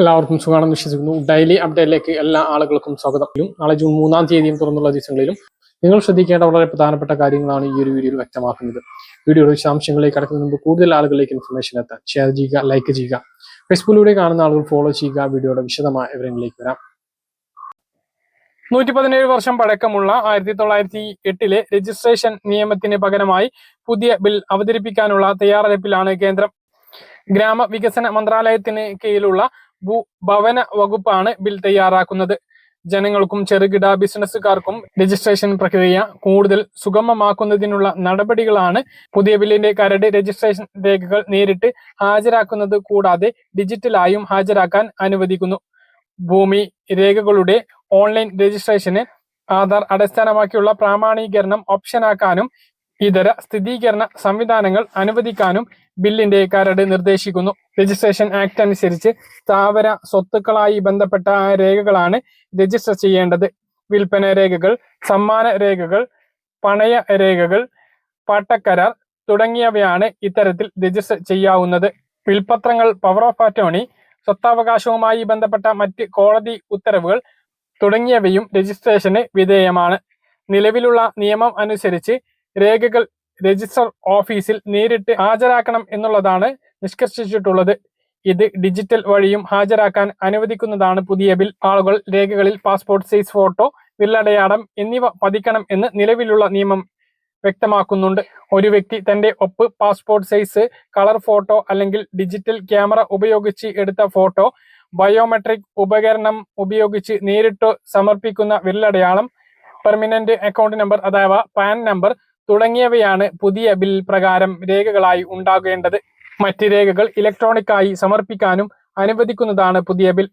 എല്ലാവർക്കും സുഖമാണെന്ന് വിശ്വസിക്കുന്നു. ഡെയിലി അപ്ഡേറ്റിലേക്ക് എല്ലാ ആളുകൾക്കും സ്വാഗതം. നാളെ ജൂൺ മൂന്നാം തീയതിയും തുറന്നുള്ള ദിവസങ്ങളിലും നിങ്ങൾ ശ്രദ്ധിക്കേണ്ട വളരെ പ്രധാനപ്പെട്ട കാര്യങ്ങളാണ് ഈ ഒരു വീഡിയോയിൽ വ്യക്തമാക്കുന്നത്. വീഡിയോയുടെ വിശദാംശങ്ങളിലേക്ക് കടക്കുന്നതിന് മുമ്പ് കൂടുതൽ ആളുകളിലേക്ക് ഇൻഫർമേഷൻ എത്താൻ ഷെയർ ചെയ്യുക ലൈക്ക് ചെയ്യുക. ഫേസ്ബുക്കിലൂടെ കാണുന്ന ആളുകൾ ഫോളോ ചെയ്യുക. വീഡിയോയുടെ വിശദമായ വിവരങ്ങളിലേക്ക് വരാം. നൂറ്റി പതിനേഴ് വർഷം പഴക്കമുള്ള ആയിരത്തി തൊള്ളായിരത്തി എട്ടിലെ രജിസ്ട്രേഷൻ നിയമത്തിന് പകരമായി പുതിയ ബിൽ അവതരിപ്പിക്കാനുള്ള തയ്യാറെടുപ്പിലാണ് കേന്ദ്രം ഗ്രാമവികസന മന്ത്രാലയത്തിന് കീഴിലുള്ള ഭൂ ഭവന വകുപ്പാണ് ബിൽ തയ്യാറാക്കുന്നത്. ജനങ്ങൾക്കും ചെറുകിട ബിസിനസ്സുകാർക്കും രജിസ്ട്രേഷൻ പ്രക്രിയ കൂടുതൽ സുഗമമാക്കുന്നതിനുള്ള നടപടികളാണ് പുതിയ ബില്ലിന്റെ കരട് രജിസ്ട്രേഷൻ രേഖകൾ നേരിട്ട് ഹാജരാക്കുന്നത് കൂടാതെ ഡിജിറ്റലായും ഹാജരാക്കാൻ അനുവദിക്കുന്നു. ഭൂമി രേഖകളുടെ ഓൺലൈൻ രജിസ്ട്രേഷന് ആധാർ അടിസ്ഥാനമാക്കിയുള്ള പ്രാമാണീകരണം ഓപ്ഷനാക്കാനും ഇതര സ്ഥിരീകരണ സംവിധാനങ്ങൾ അനുവദിക്കാനും ബില്ലിന്റെ കരട് നിർദ്ദേശിക്കുന്നു. രജിസ്ട്രേഷൻ ആക്ട് അനുസരിച്ച് സ്ഥാവര സ്വത്തുക്കളായി ബന്ധപ്പെട്ട രേഖകളാണ് രജിസ്റ്റർ ചെയ്യേണ്ടത്. വിൽപ്പന രേഖകൾ സമ്മാന രേഖകൾ പണയ രേഖകൾ പാട്ടക്കരാർ തുടങ്ങിയവയാണ് ഇത്തരത്തിൽ രജിസ്റ്റർ ചെയ്യാവുന്നത്. വിൽപത്രങ്ങൾ പവർ ഓഫ് അറ്റോണി സ്വത്താവകാശവുമായി ബന്ധപ്പെട്ട മറ്റ് കോടതി ഉത്തരവുകൾ തുടങ്ങിയവയും രജിസ്ട്രേഷന് വിധേയമാണ്. നിലവിലുള്ള നിയമം അനുസരിച്ച് രേഖകൾ രജിസ്റ്റർ ഓഫീസിൽ നേരിട്ട് ഹാജരാക്കണം എന്നുള്ളതാണ് നിഷ്കർഷിച്ചിട്ടുള്ളത്. ഇത് ഡിജിറ്റൽ വഴിയും ഹാജരാക്കാൻ അനുവദിക്കുന്നതാണ്. പുതിയ ബിൽ ആളുകൾ രേഖകളിൽ പാസ്പോർട്ട് സൈസ് ഫോട്ടോ വില്ലടയാളം എന്നിവ പതിക്കണം എന്ന് നിലവിലുള്ള നിയമം വ്യക്തമാക്കുന്നുണ്ട്. ഒരു വ്യക്തി തന്റെ ഒപ്പ് പാസ്പോർട്ട് സൈസ് കളർ ഫോട്ടോ അല്ലെങ്കിൽ ഡിജിറ്റൽ ക്യാമറ ഉപയോഗിച്ച് എടുത്ത ഫോട്ടോ ബയോമെട്രിക് ഉപകരണം ഉപയോഗിച്ച് നേരിട്ടോ സമർപ്പിക്കുന്ന വിരലടയാളം പെർമനന്റ് അക്കൗണ്ട് നമ്പർ അഥവാ പാൻ നമ്പർ തുടങ്ങിയവയാണ് പുതിയ ബിൽ പ്രകാരം രേഖകളായി ഉണ്ടാകേണ്ടത്. മറ്റ് രേഖകൾ ഇലക്ട്രോണിക്കായി സമർപ്പിക്കാനും അനുവദിക്കുന്നതാണ് പുതിയ ബിൽ.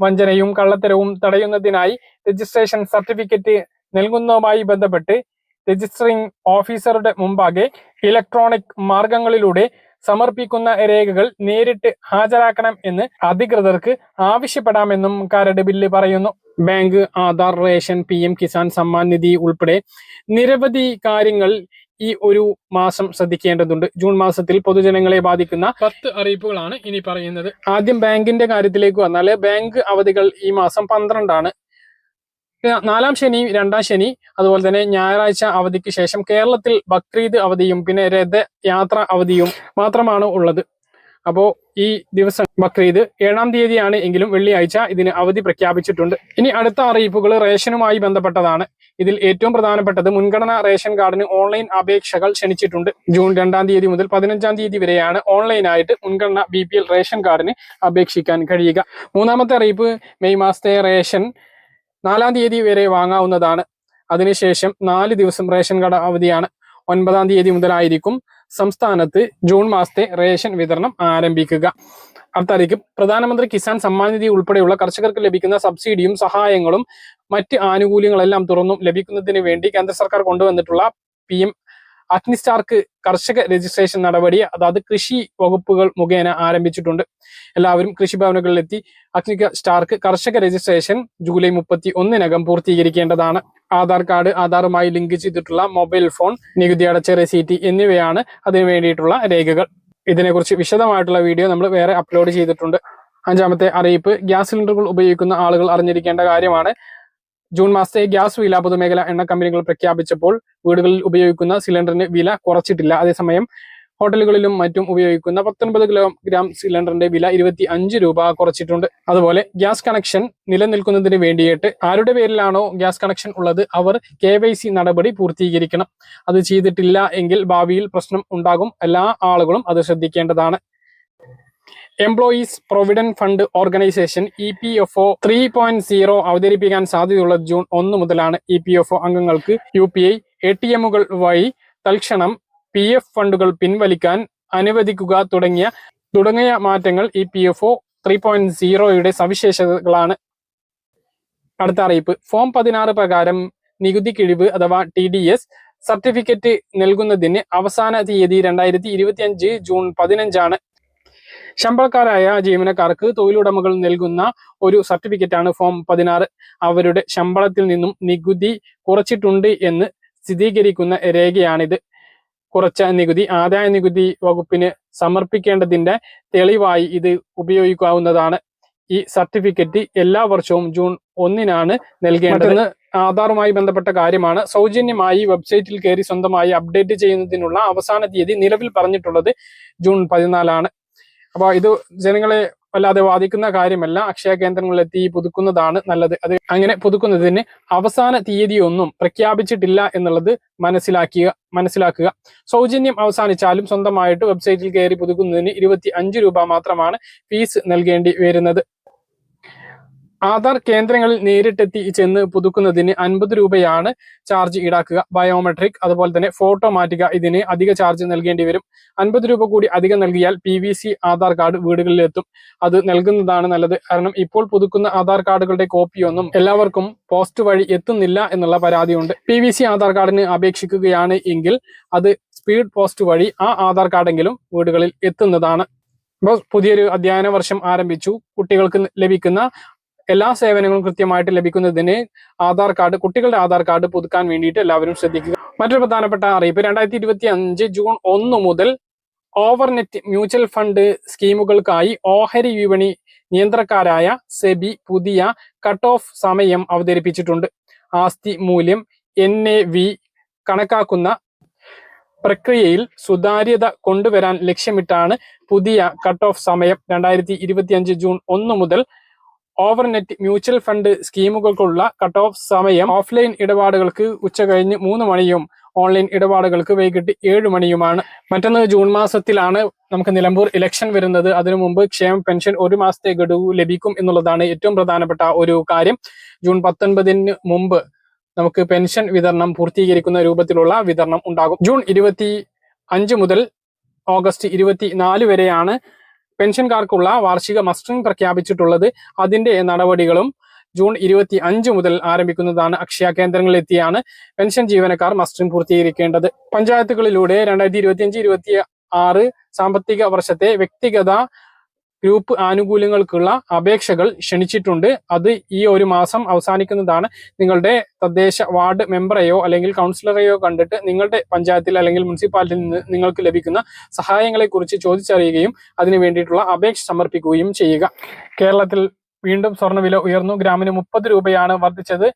വഞ്ചനയും കള്ളത്തരവും തടയുന്നതിനായി രജിസ്ട്രേഷൻ സർട്ടിഫിക്കറ്റ് നൽകുന്നതുമായി ബന്ധപ്പെട്ട് രജിസ്ട്രിംഗ് ഓഫീസറുടെ മുമ്പാകെ ഇലക്ട്രോണിക് മാർഗങ്ങളിലൂടെ സമർപ്പിക്കുന്ന രേഖകൾ നേരിട്ട് ഹാജരാക്കണം എന്ന് അധികൃതർക്ക് ആവശ്യപ്പെടാമെന്നും കരട് ബില്ല് പറയുന്നു. Bank Aadhaar ration P M Kisan Samman Nidhi ഉൾപ്പെടെ നിരവധി കാര്യങ്ങൾ ഈ ഒരു മാസം ശ്രദ്ധിക്കേണ്ടതുണ്ട്. ജൂൺ മാസത്തിൽ പൊതുജനങ്ങളെ ബാധിക്കുന്ന പത്ത് അറിയിപ്പുകളാണ് ഇനി പറയുന്നത്. ആദ്യം ബാങ്കിന്റെ കാര്യത്തിലേക്ക് വന്നാൽ ബാങ്ക് അവധികൾ ഈ മാസം പന്ത്രണ്ടാണ്. നാലാം ശനി രണ്ടാം ശനി അതുപോലെ തന്നെ ഞായറാഴ്ച അവധിക്ക് ശേഷം കേരളത്തിൽ ബക്രീദ് അവധിയും പിന്നെ രഥയാത്ര അവധിയും മാത്രമാണ് ഉള്ളത്. അപ്പോ ഈ ദിവസം ബക്രീദ് ഏഴാം തീയതിയാണ് എങ്കിലും വെള്ളിയാഴ്ച ഇതിന് അവധി പ്രഖ്യാപിച്ചിട്ടുണ്ട്. ഇനി അടുത്ത അറിയിപ്പുകൾ റേഷനുമായി ബന്ധപ്പെട്ടതാണ്. ഇതിൽ ഏറ്റവും പ്രധാനപ്പെട്ടത് മുൻഗണന റേഷൻ കാർഡിന് ഓൺലൈൻ അപേക്ഷകൾ ക്ഷണിച്ചിട്ടുണ്ട്. ജൂൺ രണ്ടാം തീയതി മുതൽ പതിനഞ്ചാം തീയതി വരെയാണ് ഓൺലൈനായിട്ട് മുൻഗണന ബി പി എൽ റേഷൻ കാർഡിന് അപേക്ഷിക്കാൻ കഴിയുക. മൂന്നാമത്തെ അറിയിപ്പ് മെയ് മാസത്തെ റേഷൻ നാലാം തീയതി വരെ വാങ്ങാവുന്നതാണ്. അതിനുശേഷം നാല് ദിവസം റേഷൻ കാർഡ് അവധിയാണ്. ഒൻപതാം തീയതി മുതലായിരിക്കും സംസ്ഥാനത്ത് ജൂൺ മാസത്തെ റേഷൻ വിതരണം ആരംഭിക്കുക. അടുത്തായിരിക്കും പ്രധാനമന്ത്രി കിസാൻ സമ്മാൻ നിധി ഉൾപ്പെടെയുള്ള കർഷകർക്ക് ലഭിക്കുന്ന സബ്സിഡിയും സഹായങ്ങളും മറ്റ് ആനുകൂല്യങ്ങളെല്ലാം തുറന്നും ലഭിക്കുന്നതിന് വേണ്ടി കേന്ദ്ര സർക്കാർ കൊണ്ടുവന്നിട്ടുള്ള പി എം അഗ്നിസ്റ്റാർക്ക് കർഷക രജിസ്ട്രേഷൻ നടപടി അതായത് കൃഷി വകുപ്പുകൾ മുഖേന ആരംഭിച്ചിട്ടുണ്ട്. എല്ലാവരും കൃഷിഭവനുകളിലെത്തി അഗ്നി സ്റ്റാർക്ക് കർഷക രജിസ്ട്രേഷൻ ജൂലൈ മുപ്പത്തി ഒന്നിനകം പൂർത്തീകരിക്കേണ്ടതാണ്. ആധാർ കാർഡ് ആധാറുമായി ലിങ്ക് ചെയ്തിട്ടുള്ള മൊബൈൽ ഫോൺ നികുതി അടച്ച റെസീറ്റ് എന്നിവയാണ് അതിനു വേണ്ടിയിട്ടുള്ള രേഖകൾ. ഇതിനെക്കുറിച്ച് വിശദമായിട്ടുള്ള വീഡിയോ നമ്മൾ വേറെ അപ്ലോഡ് ചെയ്തിട്ടുണ്ട്. അഞ്ചാമത്തെ അറിയിപ്പ് ഗ്യാസ് സിലിണ്ടറുകൾ ഉപയോഗിക്കുന്ന ആളുകൾ അറിഞ്ഞിരിക്കേണ്ട കാര്യമാണ്. ജൂൺ മാസത്തെ ഗ്യാസ് വില പൊതുമേഖല എണ്ണ കമ്പനികൾ പ്രഖ്യാപിച്ചപ്പോൾ വീടുകളിൽ ഉപയോഗിക്കുന്ന സിലിണ്ടറിന്റെ വില കുറച്ചിട്ടില്ല. അതേസമയം ഹോട്ടലുകളിലും മറ്റും ഉപയോഗിക്കുന്ന പത്തൊൻപത് കിലോഗ്രാം സിലിണ്ടറിന്റെ വില ഇരുപത്തി അഞ്ച് രൂപ കുറച്ചിട്ടുണ്ട്. അതുപോലെ ഗ്യാസ് കണക്ഷൻ നിലനിൽക്കുന്നതിന് വേണ്ടിയിട്ട് ആരുടെ പേരിലാണോ ഗ്യാസ് കണക്ഷൻ ഉള്ളത് അവർ കെ നടപടി പൂർത്തീകരിക്കണം. അത് ചെയ്തിട്ടില്ല എങ്കിൽ ഭാവിയിൽ പ്രശ്നം ഉണ്ടാകും. എല്ലാ ആളുകളും അത് ശ്രദ്ധിക്കേണ്ടതാണ്. Employees provident fund organisation E P F O three point zero അവതരിപ്പിക്കാൻ സാധ്യതയുള്ള ജൂൺ ഒന്ന് മുതലാണ് ഇ പി എഫ് ഒ അംഗങ്ങൾക്ക് U P I A T എമ്മുകൾ വഴി തൽക്ഷണം പി എഫ് ഫണ്ടുകൾ പിൻവലിക്കാൻ അനുവദിക്കുക തുടങ്ങിയ തുടങ്ങിയ മാറ്റങ്ങൾ E P F O three point സീറോയുടെ സവിശേഷതകളാണ്. അടുത്ത അറിയിപ്പ്. ഫോം പതിനാറ് പ്രകാരം നികുതി കിഴിവ് അഥവാ ടി ഡി എസ് സർട്ടിഫിക്കറ്റ് നൽകുന്നതിന് അവസാന തീയതി രണ്ടായിരത്തി ഇരുപത്തി അഞ്ച് ജൂൺ പതിനഞ്ചാണ് ശമ്പളക്കാരായ ജീവനക്കാർക്ക് തൊഴിലുടമകൾ നൽകുന്ന ഒരു സർട്ടിഫിക്കറ്റാണ് ഫോം പതിനാറ്. അവരുടെ ശമ്പളത്തിൽ നിന്നും നികുതി കുറച്ചിട്ടുണ്ട് എന്ന് സ്ഥിരീകരിക്കുന്ന രേഖയാണിത്. കുറച്ച നികുതി ആദായ നികുതി വകുപ്പിന് സമർപ്പിക്കേണ്ടതിന്റെ തെളിവായി ഇത് ഉപയോഗിക്കാവുന്നതാണ്. ഈ സർട്ടിഫിക്കറ്റ് എല്ലാ വർഷവും ജൂൺ ഒന്നിനാണ് നൽകേണ്ടത്. ആധാറുമായി ബന്ധപ്പെട്ട കാര്യമാണ്. സൗജന്യമായി വെബ്സൈറ്റിൽ കയറി സ്വന്തമായി അപ്ഡേറ്റ് ചെയ്യുന്നതിനുള്ള അവസാന തീയതി നിലവിൽ പറഞ്ഞിട്ടുള്ളത് ജൂൺ പതിനാലാണ്. അപ്പോൾ ഇത് ജനങ്ങളെ വല്ലാതെ ബാധിക്കുന്ന കാര്യമല്ല. അക്ഷയ കേന്ദ്രങ്ങളിലെത്തി പുതുക്കുന്നതാണ് നല്ലത്. അത് അങ്ങനെ പുതുക്കുന്നതിന് അവസാന തീയതിയൊന്നും പ്രഖ്യാപിച്ചിട്ടില്ല എന്നുള്ളത് മനസ്സിലാക്കിയ മനസ്സിലാക്കുക. സൗജന്യം അവസാനിച്ചാലും സ്വന്തമായിട്ട് വെബ്സൈറ്റിൽ കയറി പുതുക്കുന്നതിന് ഇരുപത്തി അഞ്ച് രൂപ മാത്രമാണ് ഫീസ് നൽകേണ്ടി വരുന്നത്. ആധാർ കേന്ദ്രങ്ങളിൽ നേരിട്ടെത്തി ചെന്ന് പുതുക്കുന്നതിന് അൻപത് രൂപയാണ് ചാർജ് ഈടാക്കുക. ബയോമെട്രിക് അതുപോലെ തന്നെ ഫോട്ടോ മാറ്റുക ഇതിന് അധിക ചാർജ് നൽകേണ്ടി വരും. അൻപത് രൂപ കൂടി അധികം നൽകിയാൽ P V C Aadhaar card വീടുകളിലെത്തും. അത് നൽകുന്നതാണ് നല്ലത്. കാരണം ഇപ്പോൾ പുതുക്കുന്ന ആധാർ കാർഡുകളുടെ കോപ്പിയൊന്നും എല്ലാവർക്കും പോസ്റ്റ് വഴി എത്തുന്നില്ല എന്നുള്ള പരാതിയുണ്ട്. പി വി സി ആധാർ കാർഡിന് അപേക്ഷിക്കുകയാണ് എങ്കിൽ അത് സ്പീഡ് പോസ്റ്റ് വഴി ആ ആധാർ കാർഡെങ്കിലും വീടുകളിൽ എത്തുന്നതാണ്. ഇപ്പോൾ പുതിയൊരു അധ്യയന വർഷം ആരംഭിച്ചു. കുട്ടികൾക്ക് ലഭിക്കുന്ന എല്ലാ സേവനങ്ങളും കൃത്യമായിട്ട് ലഭിക്കുന്നതിന് ആധാർ കാർഡ് കുട്ടികളുടെ ആധാർ കാർഡ് പുതുക്കാൻ വേണ്ടിയിട്ട് എല്ലാവരും ശ്രദ്ധിക്കുക. മറ്റൊരു പ്രധാനപ്പെട്ട അറിയിപ്പ് രണ്ടായിരത്തി ഇരുപത്തി അഞ്ച് ജൂൺ ഒന്ന് മുതൽ ഓവർനെറ്റ് മ്യൂച്വൽ ഫണ്ട് സ്കീമുകൾക്കായി ഓഹരി വിപണി നിയന്ത്രക്കാരായ സെബി പുതിയ കട്ട് ഓഫ് സമയം അവതരിപ്പിച്ചിട്ടുണ്ട്. ആസ്തി മൂല്യം എൻ എ വി കണക്കാക്കുന്ന പ്രക്രിയയിൽ സുതാര്യത കൊണ്ടുവരാൻ ലക്ഷ്യമിട്ടാണ് പുതിയ കട്ട് ഓഫ് സമയം. രണ്ടായിരത്തി ഇരുപത്തിയഞ്ച് ജൂൺ ഒന്ന് മുതൽ ഓവർനെറ്റ് മ്യൂച്വൽ ഫണ്ട് സ്കീമുകൾക്കുള്ള കട്ട് ഓഫ് സമയം ഓഫ്ലൈൻ ഇടപാടുകൾക്ക് ഉച്ച കഴിഞ്ഞ് മൂന്ന് മണിയും ഓൺലൈൻ ഇടപാടുകൾക്ക് വൈകിട്ട് ഏഴ് മണിയുമാണ്. മറ്റൊന്ന് ജൂൺ മാസത്തിലാണ് നമുക്ക് നിലമ്പൂർ ഇലക്ഷൻ വരുന്നത്. അതിനു മുമ്പ് ക്ഷേമ പെൻഷൻ ഒരു മാസത്തെ ഗഡു ലഭിക്കും എന്നുള്ളതാണ് ഏറ്റവും പ്രധാനപ്പെട്ട ഒരു കാര്യം. ജൂൺ പത്തൊൻപതിന് മുമ്പ് നമുക്ക് പെൻഷൻ വിതരണം പൂർത്തീകരിക്കുന്ന രൂപത്തിലുള്ള വിതരണം ഉണ്ടാകും. ജൂൺ ഇരുപത്തി അഞ്ച് മുതൽ ഓഗസ്റ്റ് ഇരുപത്തി നാല് വരെയാണ് പെൻഷൻകാർക്കുള്ള വാർഷിക മസ്റ്ററിംഗ് പ്രഖ്യാപിച്ചിട്ടുള്ളത് അതിന്റെ നടപടികളും ജൂൺ ഇരുപത്തി അഞ്ച് മുതൽ ആരംഭിക്കുന്നതാണ്. അക്ഷയ കേന്ദ്രങ്ങളിൽ എത്തിയാണ് പെൻഷൻ ജീവനക്കാർ മസ്റ്ററിംഗ് പൂർത്തീകരിക്കേണ്ടത്. പഞ്ചായത്തുകളിലൂടെ രണ്ടായിരത്തി ഇരുപത്തി അഞ്ച് ഇരുപത്തി ആറ് സാമ്പത്തിക വർഷത്തെ വ്യക്തിഗത ഗ്രൂപ്പ് ആനുകൂല്യങ്ങൾക്കുള്ള അപേക്ഷകൾ ക്ഷണിച്ചിട്ടുണ്ട്. അത് ഈ ഒരു മാസം അവസാനിക്കുന്നതാണ്. നിങ്ങളുടെ തദ്ദേശ വാർഡ് മെമ്പറെയോ അല്ലെങ്കിൽ കൗൺസിലറെയോ കണ്ടിട്ട് നിങ്ങളുടെ പഞ്ചായത്തിൽ അല്ലെങ്കിൽ മുനിസിപ്പാലിറ്റിയിൽ നിന്ന് നിങ്ങൾക്ക് ലഭിക്കുന്ന സഹായങ്ങളെ കുറിച്ച് ചോദിച്ചറിയുകയും അതിനു വേണ്ടിയിട്ടുള്ള അപേക്ഷ സമർപ്പിക്കുകയും ചെയ്യുക. കേരളത്തിൽ വീണ്ടും സ്വർണവില ഉയർന്നു. ഗ്രാമിന് മുപ്പത് രൂപയാണ് വർദ്ധിച്ചത്.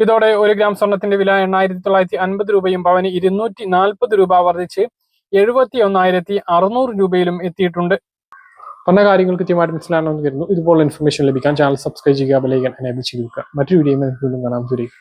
ഇതോടെ ഒരു ഗ്രാം സ്വർണത്തിന്റെ വില എണ്ണായിരത്തി തൊള്ളായിരത്തി അൻപത് രൂപയും പവന് ഇരുന്നൂറ്റി നാൽപ്പത് രൂപ വർദ്ധിച്ച് എഴുപത്തി ഒന്നായിരത്തി അറുന്നൂറ് രൂപയിലും എത്തിയിട്ടുണ്ട്. പറഞ്ഞ കാര്യങ്ങൾ കൃത്യമായിട്ട് മനസ്സിലാണെന്ന് കരുതുന്നു. ഇതുപോലുള്ള ഇൻഫർമേഷൻ ലഭിക്കാൻ ചാനൽ സബ്സ്ക്രൈബ് ചെയ്യുക ബെലൈക്കൻ എനേബിൾ ചെയ്യുക. മറ്റൊരു വീഡിയോ കാണാം. കാണാം ദൂരേക്ക്